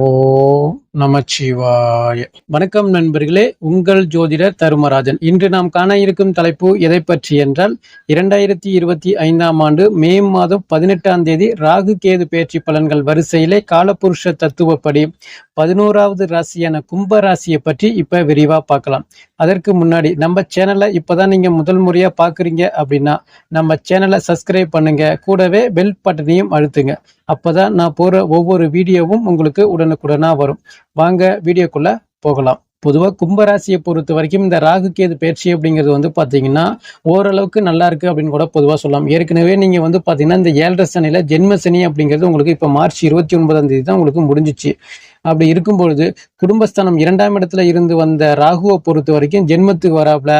ஓம் நமச்சிவாய. வணக்கம் நண்பர்களே உங்கள் ஜோதிடர் தருமராஜன். இன்று நாம் காண இருக்கும் தலைப்பு எதை பற்றி என்றால் இரண்டாயிரத்தி இருபத்தி ஐந்தாம் ஆண்டு மே மாதம் பதினெட்டாம் தேதி ராகு கேது பயிற்சி பலன்கள் வரிசையிலே காலபுருஷ தத்துவப்படி பதினோராவது ராசியான கும்ப ராசியை பற்றி இப்ப விரிவா பார்க்கலாம். அதற்கு முன்னாடி நம்ம சேனலை இப்பதான் நீங்க முதல் முறையா பாக்குறீங்க அப்படின்னா நம்ம சேனலை சப்ஸ்கிரைப் பண்ணுங்க. கூடவே பெல் பட்டனையும் அழுத்துங்க. அப்பதான் நான் போற ஒவ்வொரு வீடியோவும் உங்களுக்கு உடனுக்குடனா வரும். வாங்க வீடியோக்குள்ள போகலாம். பொதுவாக கும்பராசியை பொறுத்த வரைக்கும் இந்த ராகு கேது பயிற்சி அப்படிங்கிறது வந்து பார்த்தீங்கன்னா ஓரளவுக்கு நல்லா இருக்கு அப்படின்னு கூட பொதுவாக சொல்லலாம். ஏற்கனவே நீங்கள் வந்து பார்த்தீங்கன்னா இந்த ஏழரை சனியில் ஜென்ம சனி அப்படிங்கிறது உங்களுக்கு இப்போ மார்ச் இருபத்தி ஒன்பதாம் தேதி தான் உங்களுக்கு முடிஞ்சிச்சு. அப்படி இருக்கும் பொழுது குடும்பஸ்தானம் இரண்டாம் இடத்துல இருந்து வந்த ராகுவை பொறுத்த வரைக்கும் ஜென்மத்துக்கு வராப்ல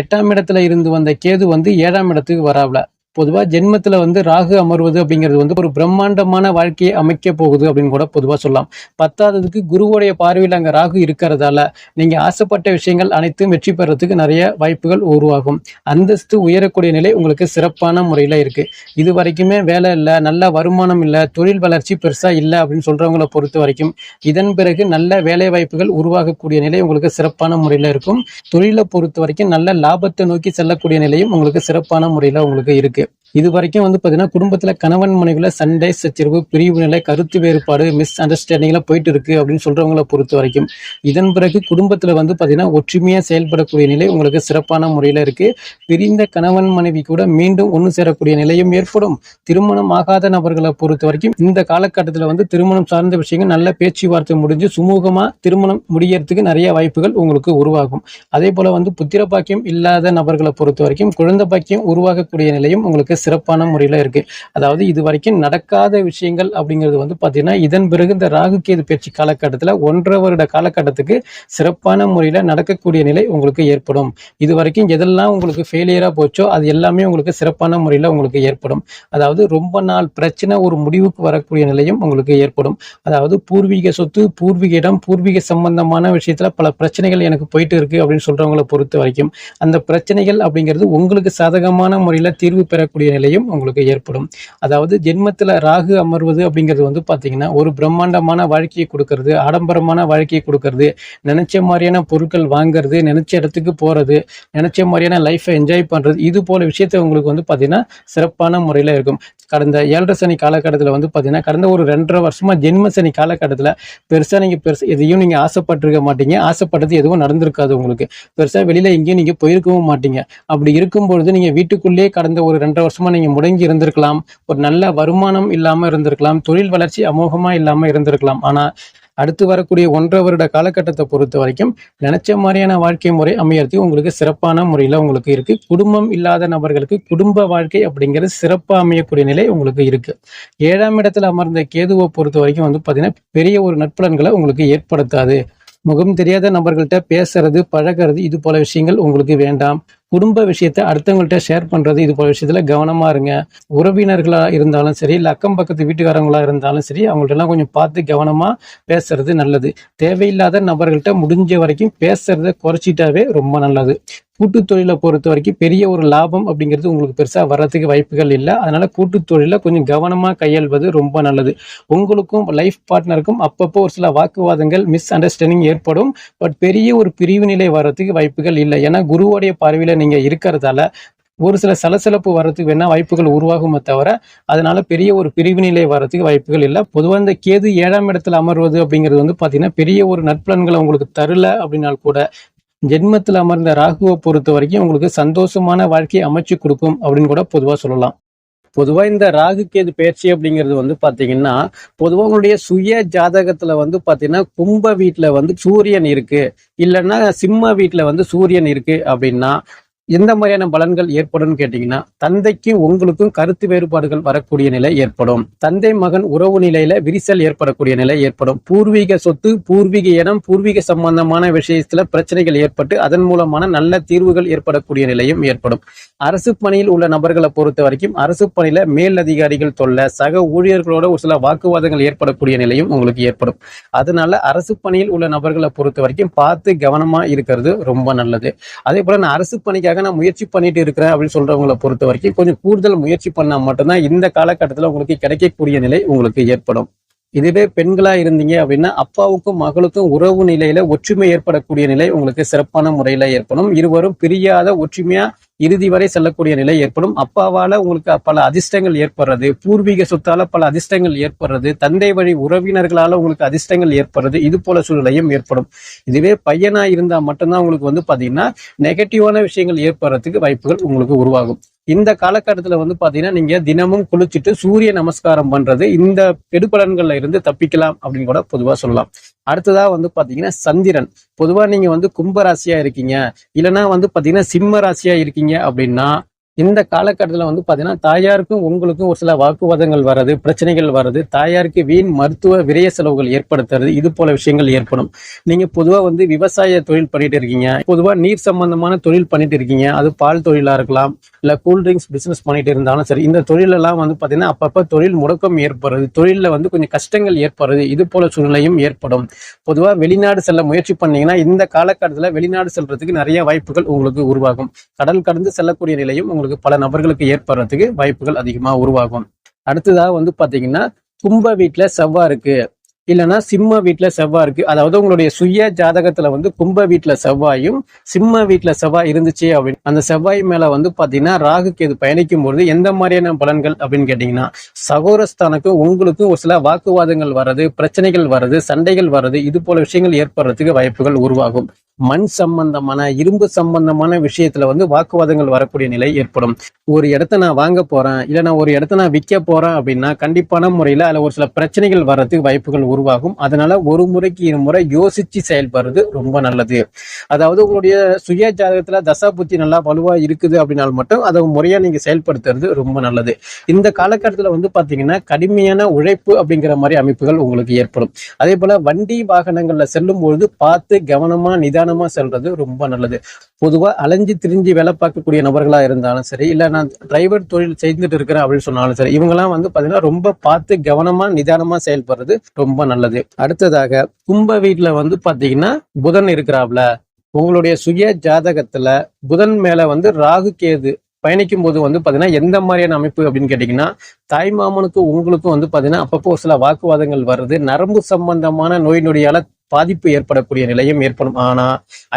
எட்டாம் இடத்துல இருந்து வந்த கேது வந்து ஏழாம் இடத்துக்கு வராப்ல. பொதுவாக ஜென்மத்தில் வந்து ராகு அமர்வது அப்படிங்கிறது வந்து ஒரு பிரம்மாண்டமான வாழ்க்கையை அமைக்க போகுது அப்படின்னு கூட பொதுவாக சொல்லலாம். பத்தாததுக்கு குருவுடைய பார்வையில் அங்கே ராகு இருக்கிறதால நீங்கள் ஆசைப்பட்ட விஷயங்கள் அனைத்தும் வெற்றி பெறத்துக்கு நிறைய வாய்ப்புகள் உருவாகும். அந்தஸ்து உயரக்கூடிய நிலை உங்களுக்கு சிறப்பான முறையில் இருக்குது இது வரைக்குமே வேலை இல்லை நல்ல வருமானம் இல்லை தொழில் வளர்ச்சி பெருசாக இல்லை அப்படின்னு சொல்கிறவங்களை பொறுத்த வரைக்கும் இதன் பிறகு நல்ல வேலை வாய்ப்புகள் உருவாகக்கூடிய நிலை உங்களுக்கு சிறப்பான முறையில் இருக்கும். தொழிலை பொறுத்த வரைக்கும் நல்ல லாபத்தை நோக்கி செல்லக்கூடிய நிலையும் உங்களுக்கு சிறப்பான முறையில் உங்களுக்கு இருக்குது இது வரைக்கும் வந்து பார்த்தீங்கன்னா குடும்பத்தில் கணவன் மனைவியில் சண்டை சச்சரவு பிரிவு நிலை கருத்து வேறுபாடு மிஸ் அண்டர்ஸ்டாண்டிங்லாம் போயிட்டு இருக்கு அப்படின்னு சொல்றவங்களை பொறுத்த வரைக்கும். இதன் பிறகு குடும்பத்தில் வந்து பார்த்தீங்கன்னா ஒற்றுமையாக செயல்படக்கூடிய நிலை உங்களுக்கு சிறப்பான முறையில் இருக்கு. பிரிந்த கணவன் மனைவி கூட மீண்டும் ஒன்று சேரக்கூடிய நிலையும் ஏற்படும். திருமணம் ஆகாத நபர்களை பொறுத்த வரைக்கும் இந்த காலகட்டத்தில் வந்து திருமணம் சார்ந்த விஷயங்கள் நல்ல பேச்சுவார்த்தை முடிஞ்சு சுமூகமாக திருமணம் முடியறதுக்கு நிறைய வாய்ப்புகள் உங்களுக்கு உருவாகும். அதே போல வந்து புத்திர பாக்கியம் இல்லாத நபர்களை பொறுத்த வரைக்கும் குழந்தை பாக்கியம் உருவாகக்கூடிய நிலையும் உங்களுக்கு சிறப்பான முறையில் இருக்குது அதாவது இது வரைக்கும் நடக்காத விஷயங்கள் அப்படிங்கிறது வந்து பார்த்தீங்கன்னா இதன் பிறகு இந்த ராகு கேது பயிற்சி காலகட்டத்தில் ஒன்றரை வருட காலகட்டத்துக்கு சிறப்பான முறையில் நடக்கக்கூடிய நிலை உங்களுக்கு ஏற்படும். இது வரைக்கும் எதெல்லாம் உங்களுக்கு ஃபெயிலியராக போச்சோ அது எல்லாமே உங்களுக்கு சிறப்பான முறையில் உங்களுக்கு ஏற்படும். அதாவது ரொம்ப நாள் பிரச்சனை ஒரு முடிவுக்கு வரக்கூடிய நிலையும் உங்களுக்கு ஏற்படும். அதாவது பூர்வீக சொத்து பூர்வீக இடம் பூர்வீக சம்பந்தமான விஷயத்துல பல பிரச்சனைகள் எனக்கு போயிட்டு இருக்கு அப்படின்னு சொல்றவங்களை பொறுத்த வரைக்கும் அந்த பிரச்சனைகள் அப்படிங்கிறது உங்களுக்கு சாதகமான முறையில் தீர்வு பெறக்கூடிய நிலையும் உங்களுக்கு ஏற்படும். அதாவது ஜென்மத்தில் ராகு அமர்வது அப்படிங்கிறது வந்து பார்த்தீங்கன்னா ஒரு பிரம்மாண்டமான வாழ்க்கையை கொடுக்கறது ஆடம்பரமான வாழ்க்கையை கொடுக்கறது நினைச்ச மாதிரியான பொருட்கள் வாங்குறது நினைச்ச இடத்துக்கு போறது நினைச்ச மாதிரியான லைஃப்பை என்ஜாய் பண்றது இது போல விஷயத்தை உங்களுக்கு வந்து பார்த்தீங்கன்னா சிறப்பான முறையில் இருக்கும். கடந்த ஏழரை சனி காலகட்டத்தில் வந்து பார்த்தீங்கன்னா கடந்த ஒரு ரெண்டரை வருஷமா ஜென்ம சனி காலகட்டத்தில் பெருசாக நீங்கள் பெருசு எதையும் நீங்கள் ஆசைப்பட்டிருக்க மாட்டீங்க. ஆசைப்பட்டது எதுவும் நடந்திருக்காது உங்களுக்கு. பெருசாக வெளியில் எங்கேயும் நீங்கள் போயிருக்கவும் மாட்டீங்க. அப்படி இருக்கும் பொழுது நீங்கள் வீட்டுக்குள்ளேயே கடந்த ஒரு ரெண்டரை வருஷம் நீங்கள் முடங்கி இருந்திருக்கலாம். ஒரு நல்ல வருமானம் இல்லாம இருந்திருக்கலாம். தொழில் வளர்ச்சி அமோகமா இல்லாம இருந்திருக்கலாம். ஆனா அடுத்து வரக்கூடிய ஒன்றரை வருட காலகட்டத்தை பொறுத்த வரைக்கும் நினைச்ச மாதிரியான வாழ்க்கை முறை அமையறதுக்கு உங்களுக்கு சிறப்பான முறையில் உங்களுக்கு இருக்கு. குடும்பம் இல்லாத நபர்களுக்கு குடும்ப வாழ்க்கை அப்படிங்கிறது சிறப்பாக அமையக்கூடிய நிலை உங்களுக்கு இருக்கு. ஏழாம் இடத்துல அமர்ந்த கேதுவை பொறுத்த வரைக்கும் வந்து பார்த்தீங்கன்னா பெரிய ஒரு நட்பலன்களை உங்களுக்கு ஏற்படுத்தாது. முகம் தெரியாத நபர்கள்ட்ட பேசுறது பழகிறது இது போல விஷயங்கள் உங்களுக்கு வேண்டாம். குடும்ப விஷயத்த அடுத்தவங்கள்ட்ட ஷேர் பண்ணுறது இது போல விஷயத்தில் கவனமாக இருங்க. உறவினர்களாக இருந்தாலும் சரி இல்லை அக்கம் பக்கத்து வீட்டுக்காரங்களாக இருந்தாலும் சரி அவங்கள்ட்டலாம் கொஞ்சம் பார்த்து கவனமாக பேசுறது நல்லது. தேவையில்லாத நபர்கள்ட்ட முடிஞ்ச வரைக்கும் பேசுறத குறைச்சிட்டாவே ரொம்ப நல்லது. கூட்டு தொழிலை பொறுத்த வரைக்கும் பெரிய ஒரு லாபம் அப்படிங்கிறது உங்களுக்கு பெருசாக வர்றதுக்கு வாய்ப்புகள் இல்லை. அதனால கூட்டு கொஞ்சம் கவனமாக கையாள்வது ரொம்ப நல்லது. உங்களுக்கும் லைஃப் பார்ட்னருக்கும் அப்பப்போ ஒரு சில வாக்குவாதங்கள் மிஸ் அண்டர்ஸ்டாண்டிங் ஏற்படும். பட் பெரிய ஒரு பிரிவு நிலை வர்றதுக்கு வாய்ப்புகள் இல்லை. ஏன்னா குருவோடைய பார்வையில் நீங்கள் இருக்கிறதால ஒரு சில சலசலப்பு வர்றதுக்கு வேணா வாய்ப்புகள் உருவாகுமே தவிர அதனால பெரிய ஒரு பிரிவு நிலை வர்றதுக்கு வாய்ப்புகள் இல்லை. பொதுவாக இந்த கேது ஏழாம் இடத்துல அமர்வது அப்படிங்கிறது வந்து பார்த்தீங்கன்னா பெரிய ஒரு நட்பலன்களை உங்களுக்கு தரல அப்படின்னால் கூட ஜென்மத்தில் அமர்ந்த ராகுவை பொறுத்த வரைக்கும் உங்களுக்கு சந்தோஷமான வாழ்க்கையை அமைச்சு கொடுக்கும் அப்படின்னு கூட பொதுவாக சொல்லலாம். பொதுவாக இந்த ராகுக்கு எது பயிற்சி அப்படிங்கிறது வந்து பார்த்தீங்கன்னா பொதுவாக உங்களுடைய சுய ஜாதகத்தில் வந்து பார்த்தீங்கன்னா கும்ப வீட்டில் வந்து சூரியன் இருக்கு. இல்லைன்னா சிம்ம வீட்டில் வந்து சூரியன் இருக்கு அப்படின்னா எந்த மாதிரியான பலன்கள் ஏற்படும் கேட்டீங்கன்னா தந்தைக்கும் உங்களுக்கும் கருத்து வேறுபாடுகள் வரக்கூடிய நிலை ஏற்படும். தந்தை மகன் உறவு நிலையில விரிசல் ஏற்படக்கூடிய நிலை ஏற்படும். பூர்வீக சொத்து பூர்வீக இடம் பூர்வீக சம்பந்தமான விஷயத்துல பிரச்சனைகள் ஏற்பட்டு அதன் மூலமான நல்ல தீர்வுகள் ஏற்படக்கூடிய நிலையும் ஏற்படும். அரசு பணியில் உள்ள நபர்களை பொறுத்த வரைக்கும் அரசு பணியில மேல் அதிகாரிகள் தொல்லை சக ஊழியர்களோட ஒரு சில வாக்குவாதங்கள் ஏற்படக்கூடிய நிலையும் உங்களுக்கு ஏற்படும். அதனால அரசு பணியில் உள்ள நபர்களை பொறுத்த வரைக்கும் பார்த்து கவனமா இருக்கிறது ரொம்ப நல்லது. அதே போல நான் அரசு பணிக்காக நான் முயற்சி பண்ணிட்டு இருக்கிறேன் அப்படின்னு சொல்றவங்களை பொறுத்த வரைக்கும் கொஞ்சம் கூடுதல் முயற்சி பண்ணா மட்டும்தான் இந்த காலகட்டத்தில் உங்களுக்கு கிடைக்கக்கூடிய நிலை உங்களுக்கு ஏற்படும். இதுவே பெண்களா இருந்தீங்க அப்படின்னா அப்பாவுக்கும் மகளுக்கும் உறவு நிலையில ஒற்றுமை ஏற்படக்கூடிய நிலை உங்களுக்கு சிறப்பான முறையில ஏற்படும். இருவரும் பிரியாத ஒற்றுமையா இறுதி வரை செல்லக்கூடிய நிலை ஏற்படும். அப்பாவால உங்களுக்கு பல அதிர்ஷ்டங்கள் ஏற்படுறது. பூர்வீக சொத்தால பல அதிர்ஷ்டங்கள் ஏற்படுறது. தந்தை வழி உறவினர்களால உங்களுக்கு அதிர்ஷ்டங்கள் ஏற்படுறது. இது போல சூழ்நிலையும் ஏற்படும். இதுவே பையனா இருந்தா மட்டும்தான் உங்களுக்கு வந்து பாத்தீங்கன்னா நெகட்டிவான விஷயங்கள் ஏற்படுறதுக்கு வாய்ப்புகள் உங்களுக்கு உருவாகும். இந்த காலகட்டத்துல வந்து பாத்தீங்கன்னா நீங்க தினமும் குளிச்சுட்டு சூரிய நமஸ்காரம் பண்றது இந்த கெடுபலன்கள்ல இருந்து தப்பிக்கலாம் அப்படின்னு கூட பொதுவா சொல்லலாம். அடுத்ததா வந்து பாத்தீங்கன்னா சந்திரன். பொதுவா நீங்க வந்து கும்ப ராசியா இருக்கீங்க. இல்லைன்னா வந்து பாத்தீங்கன்னா சிம்ம ராசியா இருக்கீங்க அப்படின்னா இந்த காலகட்டத்தில் வந்து பார்த்தீங்கன்னா தாயாருக்கும் உங்களுக்கும் ஒரு சில வாக்குவாதங்கள் வர்றது பிரச்சனைகள் வர்றது தாயாருக்கு வீண் மருத்துவ விரய செலவுகள் ஏற்படுத்துறது இது போல விஷயங்கள் ஏற்படும். நீங்கள் பொதுவாக வந்து விவசாய தொழில் பண்ணிட்டு இருக்கீங்க. பொதுவாக நீர் சம்பந்தமான தொழில் பண்ணிட்டு இருக்கீங்க. அது பால் தொழிலாக இருக்கலாம் இல்லை கூல்ட்ரிங்க்ஸ் பிஸ்னஸ் பண்ணிட்டு இருந்தாலும் சரி இந்த தொழிலெல்லாம் வந்து பார்த்தீங்கன்னா அப்பப்போ தொழில் முடக்கம் ஏற்படுறது தொழிலில் வந்து கொஞ்சம் கஷ்டங்கள் ஏற்படுறது இது போல சூழ்நிலையும் ஏற்படும். பொதுவாக வெளிநாடு செல்ல முயற்சி பண்ணீங்கன்னா இந்த காலகட்டத்தில் வெளிநாடு செல்றதுக்கு நிறைய வாய்ப்புகள் உங்களுக்கு உருவாகும். கடல் கடந்து செல்லக்கூடிய நிலையும் உங்களுக்கு பல நபர்களுக்கு ஏற்படுறதுக்கு வாய்ப்புகள் அதிகமா உருவாகும். அடுத்ததாக வந்து பாத்தீங்கன்னா கும்ப வீட்டுல செவ்வாய் இருக்கு. இல்லைன்னா சிம்ம வீட்டுல செவ்வாய் இருக்கு. அதாவது உங்களுடைய சுய ஜாதகத்துல வந்து கும்ப வீட்டுல செவ்வாயும் சிம்ம வீட்டுல செவ்வாய் இருந்துச்சு அப்படின்னு. அந்த செவ்வாய் மேல வந்து பாத்தீங்கன்னா ராகுக்கு இது பயணிக்கும் பொழுது எந்த மாதிரியான பலன்கள் அப்படின்னு கேட்டீங்கன்னா சகோரஸ்தானுக்கு உங்களுக்கும் ஒரு சில வாக்குவாதங்கள் வர்றது பிரச்சனைகள் வர்றது சண்டைகள் வர்றது இது போல விஷயங்கள் ஏற்படுறதுக்கு வாய்ப்புகள் உருவாகும். மண் சம்பந்தமான இரும்பு சம்பந்தமான விஷயத்துல வந்து வாக்குவாதங்கள் வரக்கூடிய நிலை ஏற்படும். ஒரு இடத்த நான் வாங்க போறேன் இல்ல நான் ஒரு இடத்த நான் விற்க போறேன் அப்படின்னா கண்டிப்பான முறையில அதுல ஒரு சில பிரச்சனைகள் வர்றதுக்கு வாய்ப்புகள் உருவாகும். அதனால ஒரு முறைக்கு இரு முறை யோசிச்சு செயல்படுறது ரொம்ப நல்லது. அதாவது உங்களுடைய சுய ஜாதகத்துல தசா புத்தி நல்லா வலுவா இருக்குது அப்படின்னாலும் மட்டும் அதை முறையா நீங்க செயல்படுத்துறது ரொம்ப நல்லது. இந்த காலகட்டத்துல வந்து பாத்தீங்கன்னா கடுமையான உழைப்பு அப்படிங்கிற மாதிரி அமைப்புகள் உங்களுக்கு ஏற்படும். அதே போல வண்டி வாகனங்கள்ல செல்லும் பொழுது பார்த்து கவனமா நிதானமா செல்றது ரொம்ப நல்லது. பொதுவா அலைஞ்சு திரிஞ்சு வேலை பார்க்கக்கூடிய நபர்களா இருந்தாலும் சரி இல்ல நான் டிரைவர் தொழில் செய்துட்டு இருக்கிறேன் அப்படின்னு சொன்னாலும் சரி இவங்கெல்லாம் வந்து பாத்தீங்கன்னா ரொம்ப பார்த்து கவனமா நிதானமா செயல்படுறது ரொம்ப நல்லது. அடுத்ததாக கும்ப வீட்டுல வந்து பாத்தீங்கன்னா புதன் இருக்கிறாப்ல. உங்களுடைய சுய ஜாதகத்துல புதன் மேல வந்து ராகு கேது பயணிக்கும் போது வந்து பாத்தீங்கன்னா எந்த மாதிரியான அமைப்பு அப்படின்னு கேட்டீங்கன்னா தாய் மாமனுக்கு உங்களுக்கும் வந்து பாத்தீங்கன்னா அப்பப்போ சில வாக்குவாதங்கள் வருது. நரம்பு சம்பந்தமான நோய் நொடியால பாதிப்பு ஏற்படக்கூடிய நிலையும் ஏற்படும். ஆனா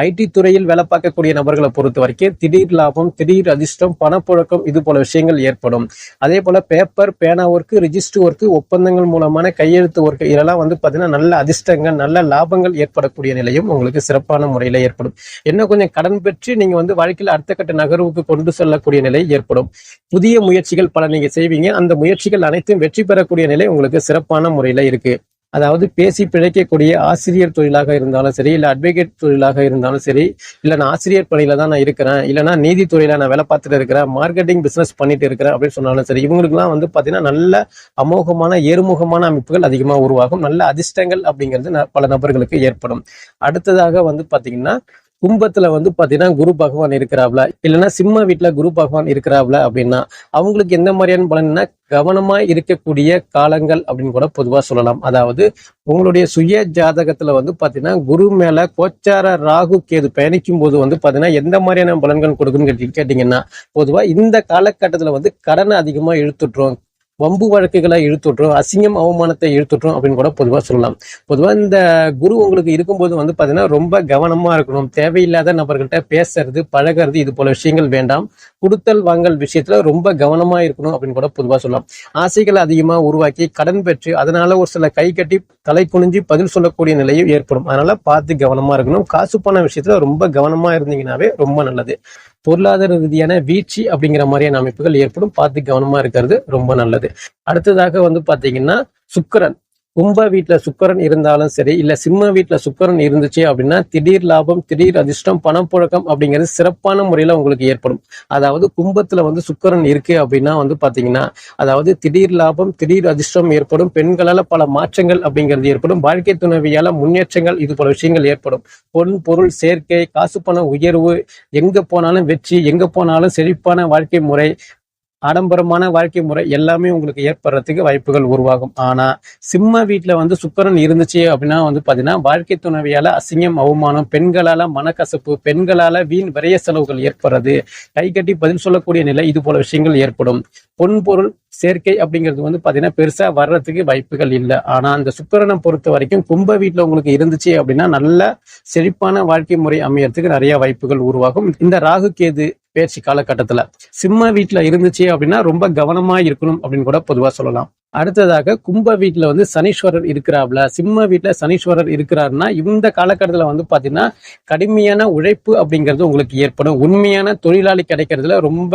ஐடி துறையில் வேலை பார்க்கக்கூடிய நபர்களை பொறுத்த வரைக்கும் திடீர் லாபம் திடீர் அதிர்ஷ்டம் பணப்புழக்கம் இது போல விஷயங்கள் ஏற்படும். அதே போல பேப்பர் பேனா ஒர்க்கு ரிஜிஸ்டர் ஒர்க்கு ஒப்பந்தங்கள் மூலமான கையெழுத்து ஒர்க்கு இதெல்லாம் வந்து பாத்தீங்கன்னா நல்ல அதிர்ஷ்டங்கள் நல்ல லாபங்கள் ஏற்படக்கூடிய நிலையும் உங்களுக்கு சிறப்பான முறையில ஏற்படும். என்ன கொஞ்சம் கடன் பெற்று நீங்க வந்து வாழ்க்கையில் அடுத்த கட்ட நகர்வுக்கு கொண்டு செல்லக்கூடிய நிலை ஏற்படும். புதிய முயற்சிகள் பல நீங்க செய்வீங்க. அந்த முயற்சிகள் அனைத்தும் வெற்றி பெறக்கூடிய நிலை உங்களுக்கு சிறப்பான முறையில இருக்கு. அதாவது பேசி பிழைக்கக்கூடிய ஆசிரியர் தொழிலாக இருந்தாலும் சரி இல்ல அட்வொகேட் தொழிலாக இருந்தாலும் சரி இல்ல நான் ஆசிரியர் பணியில தான் நான் இருக்கிறேன் இல்லைன்னா நீதித்துறையில நான் வேலை பார்த்துட்டு இருக்கிறேன் மார்க்கெட்டிங் பிசினஸ் பண்ணிட்டு இருக்கிறேன் அப்படின்னு சொன்னாலும் சரி இவங்களுக்குலாம் வந்து பாத்தீங்கன்னா நல்ல அமோகமான ஏறுமுகமான அமைப்புகள் அதிகமா உருவாகும் நல்ல அதிர்ஷ்டங்கள் அப்படிங்கிறது ந- பல நபர்களுக்கு ஏற்படும். அடுத்ததாக வந்து பாத்தீங்கன்னா கும்பத்துல வந்து பாத்தீங்கன்னா குரு பகவான் இருக்கிறாப்ல. இல்லைன்னா சிம்ம வீட்டுல குரு பகவான் இருக்கிறாப்ல அப்படின்னா அவங்களுக்கு எந்த மாதிரியான பலன்னா கவனமா இருக்கக்கூடிய காலங்கள் அப்படின்னு கூட பொதுவா சொல்லலாம். அதாவது உங்களுடைய சுய ஜாதகத்துல வந்து பாத்தீங்கன்னா குரு மேல கோச்சார ராகு கேது பயணிக்கும் போது வந்து பாத்தீங்கன்னா எந்த மாதிரியான பலன்கள் கொடுக்குன்னு கேட்டீங்கன்னா பொதுவா இந்த காலகட்டத்துல வந்து கடனை அதிகமா இழுத்துட்டுரும். வம்பு வழக்குகளை இழுத்துட்டுரும் அசிங்கம் அவமானத்தை இழுத்துட்டும் அப்படின்னு கூட பொதுவா சொல்லலாம். பொதுவா இந்த குரு உங்களுக்கு இருக்கும்போது வந்து பாத்தீங்கன்னா ரொம்ப கவனமா இருக்கணும். தேவையில்லாத நபர்கள்ட்ட பேசுறது பழகிறது இது போல விஷயங்கள் வேண்டாம். கொடுத்தல் வாங்கல் விஷயத்துல ரொம்ப கவனமா இருக்கணும் அப்படின்னு கூட பொதுவா சொல்லலாம். ஆசைகளை அதிகமா உருவாக்கி கடன் பெற்று அதனால ஒரு சில கை கட்டி தலை குனிஞ்சு பதில் சொல்லக்கூடிய நிலையும் ஏற்படும். அதனால பார்த்து கவனமா இருக்கணும். காசு பண விஷயத்துல ரொம்ப கவனமா இருந்தீங்கன்னாவே ரொம்ப நல்லது. பொருளாதார ரீதியான வீழ்ச்சி அப்படிங்கிற மாதிரியான அமைப்புகள் ஏற்படும். பார்த்து கவனமா இருக்கிறது ரொம்ப நல்லது. அடுத்ததாக வந்து பாத்தீங்கன்னா சுக்கரன். கும்ப வீட்டில் சுக்கரன் இருந்தாலும் சரி இல்ல சிம்ம வீட்டுல சுக்கரன் இருந்துச்சு அப்படின்னா திடீர் லாபம் திடீர் அதிர்ஷ்டம் பணம் புழக்கம் அப்படிங்கிறது சிறப்பான முறையில உங்களுக்கு ஏற்படும். அதாவது கும்பத்துல வந்து சுக்கரன் இருக்கு அப்படின்னா வந்து பாத்தீங்கன்னா அதாவது திடீர் லாபம் திடீர் அதிர்ஷ்டம் ஏற்படும். பெண்களால பல மாற்றங்கள் அப்படிங்கிறது ஏற்படும். வாழ்க்கை துணைவியால முன்னேற்றங்கள் இது போல விஷயங்கள் ஏற்படும். பொன் பொருள் சேர்க்கை காசு பண உயர்வு எங்க போனாலும் வெற்றி எங்க போனாலும் செழிப்பான வாழ்க்கை முறை ஆடம்பரமான வாழ்க்கை முறை எல்லாமே உங்களுக்கு ஏற்படுறதுக்கு வாய்ப்புகள் உருவாகும். ஆனா சிம்ம வீட்டுல வந்து சுக்கரன் இருந்துச்சு அப்படின்னா வந்து பாத்தீங்கன்னா வாழ்க்கை துணவியால அசிங்கம் அவமானம் பெண்களால மனக்கசப்பு பெண்களால வீண் விரைய செலவுகள் ஏற்படுறது கை கட்டி பதில் சொல்லக்கூடிய நிலை இது போல விஷயங்கள் ஏற்படும். பொன் பொருள் சேர்க்கை அப்படிங்கிறது வந்து பாத்தீங்கன்னா பெருசா வர்றதுக்கு வாய்ப்புகள் இல்லை. ஆனா அந்த சுக்கரனை பொறுத்த வரைக்கும் கும்ப வீட்டுல உங்களுக்கு இருந்துச்சு அப்படின்னா நல்ல செழிப்பான வாழ்க்கை முறை அமையறதுக்கு நிறைய வாய்ப்புகள் உருவாகும். இந்த ராகு கேது பேச்சு காலகட்டத்துல. சிம்ம வீட்டுல இருந்துச்சு அப்படின்னா ரொம்ப கவனமா இருக்கணும் அப்படின்னு கூட பொதுவா சொல்லலாம். அடுத்ததாக கும்ப வீட்டில் வந்து சனீஸ்வரர் இருக்கிறாப்ல. சிம்ம வீட்டில் சனீஸ்வரர் இருக்கிறாருன்னா இந்த காலக்கட்டத்தில் வந்து பார்த்தீங்கன்னா கடுமையான உழைப்பு அப்படிங்கிறது உங்களுக்கு ஏற்படும். உண்மையான தொழிலாளி கிடைக்கிறதுல ரொம்ப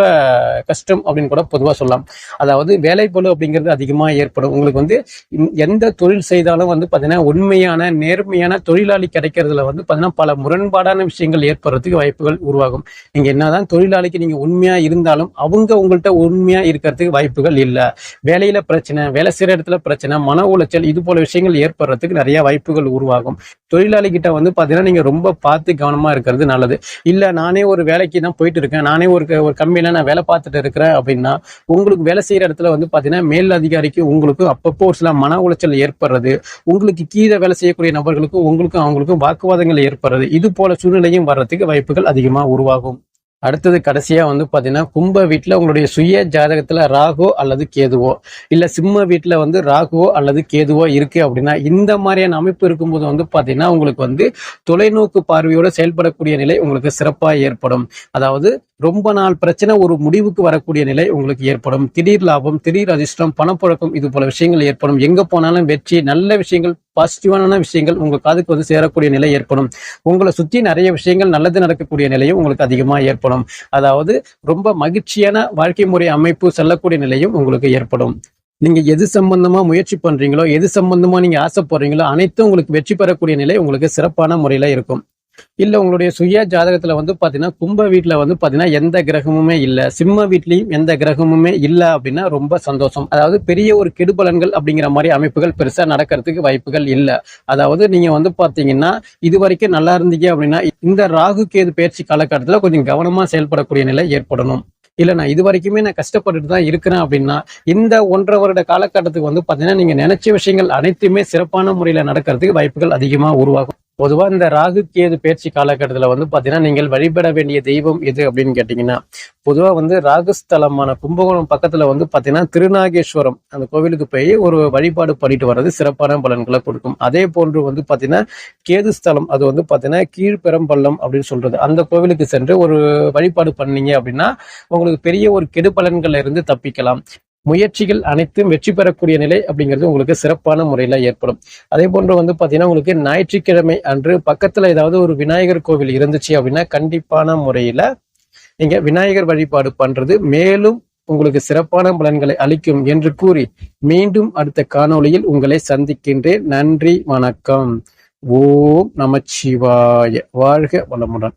கஷ்டம் அப்படின்னு கூட பொதுவாக சொல்லலாம். அதாவது வேலைப்பழு அப்படிங்கிறது அதிகமாக ஏற்படும். உங்களுக்கு வந்து எந்த தொழில் செய்தாலும் வந்து பார்த்தீங்கன்னா உண்மையான நேர்மையான தொழிலாளி கிடைக்கிறதுல வந்து பார்த்தீங்கன்னா பல முரண்பாடான விஷயங்கள் ஏற்படுறதுக்கு வாய்ப்புகள் உருவாகும். நீங்கள் என்னதான் தொழிலாளிக்கு நீங்கள் உண்மையாக இருந்தாலும் அவங்க உங்கள்கிட்ட உண்மையாக இருக்கிறதுக்கு வாய்ப்புகள் இல்லை. வேலையில் பிரச்சனை வேலை செய்கிற இடத்துல பிரச்சனை மன உளைச்சல் இது போல விஷயங்கள் ஏற்படுறதுக்கு நிறைய வாய்ப்புகள் உருவாகும். தொழிலாளி கிட்ட வந்து பார்த்தீங்கன்னா நீங்கள் ரொம்ப பார்த்து கவனமாக இருக்கிறது நல்லது. இல்லை நானே ஒரு வேலைக்கு தான் போயிட்டு இருக்கேன். நானே ஒரு ஒரு கம்பெனியில் நான் வேலை பார்த்துட்டு இருக்கிறேன் அப்படின்னா உங்களுக்கு வேலை செய்கிற இடத்துல வந்து பார்த்தீங்கன்னா மேல் அதிகாரிக்கு உங்களுக்கு அப்பப்போ ஒரு சில மன உளைச்சல் ஏற்படுறது உங்களுக்கு கீழே வேலை செய்யக்கூடிய நபர்களுக்கும் உங்களுக்கும் அவங்களுக்கும் வாக்குவாதங்கள் ஏற்படுறது இது போல சூழ்நிலையும் வர்றதுக்கு வாய்ப்புகள் அதிகமாக உருவாகும். அடுத்தது கடைசியா வந்து பாத்தீங்கன்னா கும்ப வீட்டுல உங்களுடைய சுய ஜாதகத்துல ராகோ அல்லது கேதுவோ இல்ல சிம்ம வீட்டுல வந்து ராகுவோ அல்லது கேதுவோ இருக்கு அப்படின்னா இந்த மாதிரியான அமைப்பு இருக்கும்போது வந்து பாத்தீங்கன்னா உங்களுக்கு வந்து தொலைநோக்கு பார்வையோட செயல்படக்கூடிய நிலை உங்களுக்கு சிறப்பாக ஏற்படும். அதாவது ரொம்ப நாள் பிரச்சனை ஒரு முடிவுக்கு வரக்கூடிய நிலை உங்களுக்கு ஏற்படும். திடீர் லாபம் திடீர் அதிர்ஷ்டம் பணப்புழக்கம் இது போல விஷயங்கள் ஏற்படும். எங்க போனாலும் வெற்றி நல்ல விஷயங்கள் பாசிட்டிவான விஷயங்கள் உங்க காதுக்கு வந்து சேரக்கூடிய நிலை ஏற்படும். உங்களை சுத்தி நிறைய விஷயங்கள் நல்லது நடக்கக்கூடிய நிலையும் உங்களுக்கு அதிகமா ஏற்படும். அதாவது ரொம்ப மகிழ்ச்சியான வாழ்க்கை முறை அமைப்பு செல்லக்கூடிய நிலையும் உங்களுக்கு ஏற்படும். நீங்க எது சம்பந்தமா முயற்சி பண்றீங்களோ எது சம்பந்தமா நீங்க ஆசைப்படுறீங்களோ அனைத்தும் உங்களுக்கு வெற்றி பெறக்கூடிய நிலை உங்களுக்கு சிறப்பான முறையில இருக்கும். இல்ல உங்களுடைய சுய ஜாதகத்துல வந்து பாத்தீங்கன்னா கும்ப வீட்டுல வந்து பாத்தீங்கன்னா எந்த கிரகமுமே இல்ல. சிம்ம வீட்லயும் எந்த கிரகமுமே இல்ல அப்படின்னா ரொம்ப சந்தோஷம். அதாவது பெரிய ஒரு கெடுபலன்கள் அப்படிங்கிற மாதிரி அமைப்புகள் பெருசா நடக்கிறதுக்கு வாய்ப்புகள் இல்ல. அதாவது நீங்க வந்து பாத்தீங்கன்னா இது வரைக்கும் நல்லா இருந்தீங்க அப்படின்னா இந்த ராகு கேது பயிற்சி காலகட்டத்துல கொஞ்சம் கவனமா செயல்படக்கூடிய நிலை ஏற்படணும். இல்ல நான் இது வரைக்குமே நான் கஷ்டப்பட்டுட்டு தான் இருக்கிறேன் அப்படின்னா இந்த ஒன்றரை வருட காலகட்டத்துக்கு வந்து பாத்தீங்கன்னா நீங்க நினைச்ச விஷயங்கள் அனைத்துமே சிறப்பான முறையில நடக்கிறதுக்கு வாய்ப்புகள் அதிகமா உருவாகும். பொதுவாக இந்த ராகு கேது பயிற்சி காலகட்டத்தில் வந்து பார்த்தீங்கன்னா நீங்கள் வழிபட வேண்டிய தெய்வம் எது அப்படின்னு கேட்டிங்கன்னா பொதுவாக வந்து ராகுஸ்தலமான கும்பகோணம் பக்கத்தில் வந்து பார்த்தீங்கன்னா திருநாகேஸ்வரம் அந்த கோவிலுக்கு போய் ஒரு வழிபாடு பண்ணிட்டு வர்றது சிறப்பான பலன்களை கொடுக்கும். அதே போன்று வந்து பார்த்தீங்கன்னா கேது ஸ்தலம் அது வந்து பார்த்தீங்கன்னா கீழ்பெரம்பள்ளம் அப்படின்னு சொல்றது. அந்த கோவிலுக்கு சென்று ஒரு வழிபாடு பண்ணீங்க அப்படின்னா உங்களுக்கு பெரிய ஒரு கெடு பலன்கள்ல இருந்து தப்பிக்கலாம். முயற்சிகள் அனைத்தும் வெற்றி பெறக்கூடிய நிலை அப்படிங்கிறது உங்களுக்கு சிறப்பான முறையில ஏற்படும். அதே போன்று வந்து பாத்தீங்கன்னா உங்களுக்கு ஞாயிற்றுக்கிழமை அன்று பக்கத்துல ஏதாவது ஒரு விநாயகர் கோவில் இருந்துச்சு அப்படின்னா கண்டிப்பான முறையில நீங்க விநாயகர் வழிபாடு பண்றது மேலும் உங்களுக்கு சிறப்பான பலன்களை அளிக்கும் என்று கூறி மீண்டும் அடுத்த காணொளியில் உங்களை சந்திக்கின்றேன். நன்றி வணக்கம். ஓம் நமச்சிவாய. வாழ்க வளமுடன்.